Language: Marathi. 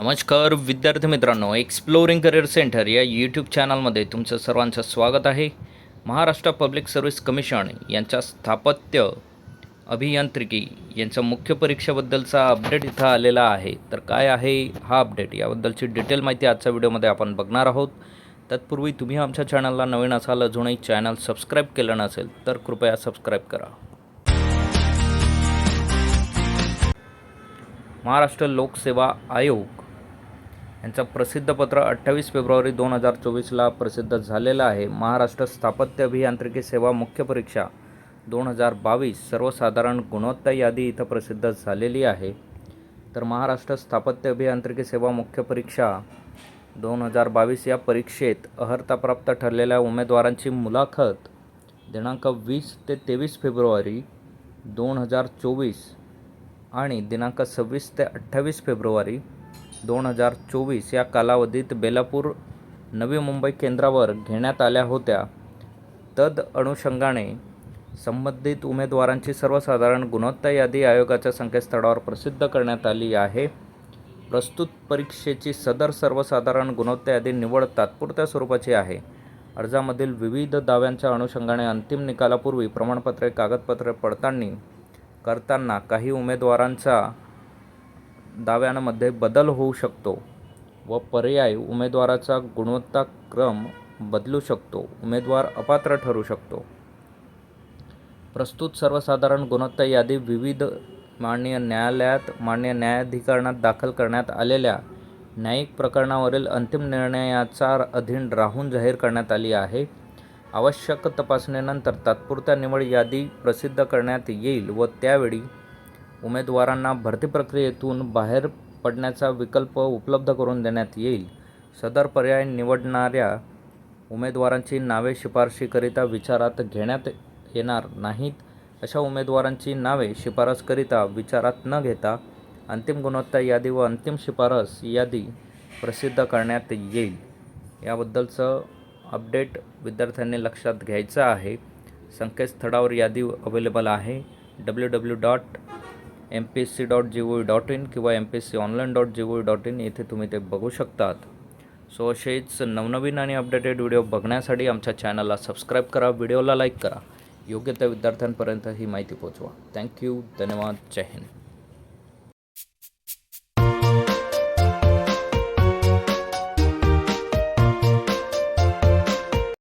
नमस्कार विद्यार्थी मित्रांनो एक्सप्लोरिंग करिअर सेंटर या यूट्यूब चॅनलमध्ये तुमचं सर्वांचं स्वागत आहे. महाराष्ट्र पब्लिक सर्व्हिस कमिशन यांच्या स्थापत्य अभियांत्रिकी यांच्या मुख्य परीक्षेबद्दलचा अपडेट इथं आलेला आहे. तर काय आहे हा अपडेट याबद्दलची डिटेल माहिती आजच्या व्हिडिओमध्ये आपण बघणार आहोत. तत्पूर्वी तुम्ही आमच्या चॅनलला नवीन असाल अजूनही चॅनल सबस्क्राईब केलं नसेल तर कृपया सबस्क्राईब करा. महाराष्ट्र लोकसेवा आयोग यांचं प्रसिद्ध पत्र अठ्ठावीस फेब्रुवारी दोन हजार चोवीसला प्रसिद्ध झालेलं आहे. महाराष्ट्र स्थापत्य अभियांत्रिकी सेवा मुख्य परीक्षा दोन हजार बावीस सर्वसाधारण गुणवत्ता यादी इथं प्रसिद्ध झालेली आहे. तर महाराष्ट्र स्थापत्य अभियांत्रिकी सेवा मुख्य परीक्षा दोन हजार बावीस या परीक्षेत अर्हताप्राप्त ठरलेल्या उमेदवारांची मुलाखत दिनांक वीस ते तेवीस फेब्रुवारी दोन हजार चोवीस आणि दिनांक सव्वीस ते अठ्ठावीस फेब्रुवारी दोन हजार चोवीस या कालावधीत बेलापूर नवी मुंबई केंद्रावर घेण्यात आल्या होत्या. तद अनुषंगाने संबंधित उमेदवारांची सर्वसाधारण गुणवत्ता यादी आयोगाच्या संकेतस्थळावर प्रसिद्ध करण्यात आली आहे. प्रस्तुत परीक्षेची सदर सर्वसाधारण गुणवत्ता यादी निवड तात्पुरत्या स्वरूपाची आहे. अर्जामधील विविध दाव्यांच्या अनुषंगाने अंतिम निकालापूर्वी प्रमाणपत्रे कागदपत्रे पडताळणी करताना काही उमेदवारांचा दाव्यांमध्ये बदल होऊ शकतो व पर्याय उमेदवाराचा गुणवत्ता क्रम बदलू शकतो उमेदवार अपात्र ठरू शकतो. प्रस्तुत सर्वसाधारण गुणवत्ता यादी विविध माननीय न्यायालयात मान्य न्यायाधिकरणात दाखल करण्यात आलेल्या न्यायिक प्रकरणावरील अंतिम निर्णयाचा अधीन राहून जाहीर करण्यात आली आहे. आवश्यक तपासणीनंतर तात्पुरत्या निवड यादी प्रसिद्ध करण्यात येईल व त्यावेळी उमेदवारांना भरती प्रक्रियेतून बाहेर पडण्याचा विकल्प उपलब्ध करून देण्यात येईल. सदर पर्याय निवडणाऱ्या उमेदवारांची नावे शिफारशीकरिता विचारात घेण्यात येणार नाहीत. अशा उमेदवारांची नावे शिफारसकरिता विचारात न घेता अंतिम गुणवत्ता यादी व अंतिम शिफारस यादी प्रसिद्ध करण्यात येईल. याबद्दलचं अपडेट विद्यार्थ्यांनी लक्षात घ्यायचं आहे. संकेतस्थळावर यादी अवेलेबल आहे. W W dot M P S C dot G O dot in किंवा M P S C online dot G O dot in येथे तुम्ही ते बघू शकतात. सो असेच नवनवीन आणि अपडेटेड व्हिडिओ बघण्यासाठी आमच्या चॅनलला सबस्क्राईब करा व्हिडिओला लाईक करा. योग्य त्या विद्यार्थ्यांपर्यंत ही माहिती पोचवा थँक्यू धन्यवाद. जय हिंद.